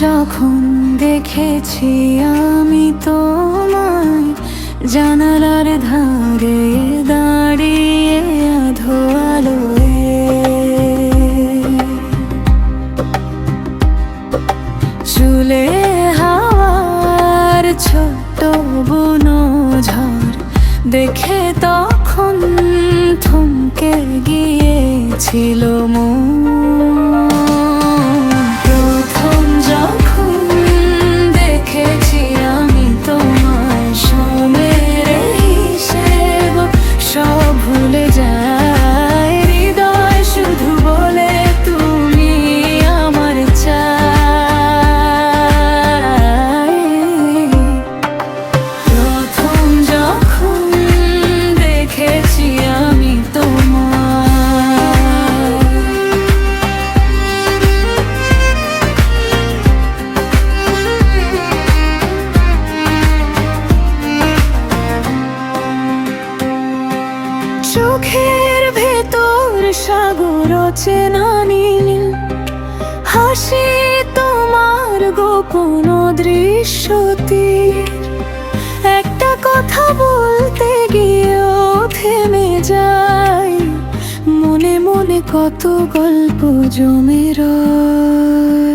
যখন দেখেছি আমি তোমায়, জানালার ধারে দাঁড়িয়ে আধো চুলে হাওয়ার ছোট বুনো ঝড় দেখে তখন থমকে গিয়েছিল মন। সাগর চেনা নীল, হাসি তোমার গোপন দৃশ্য তীর। একটা কথা বলতে গিয়ে থেমে যাই, মনে মনে কত গল্প জমে রয়।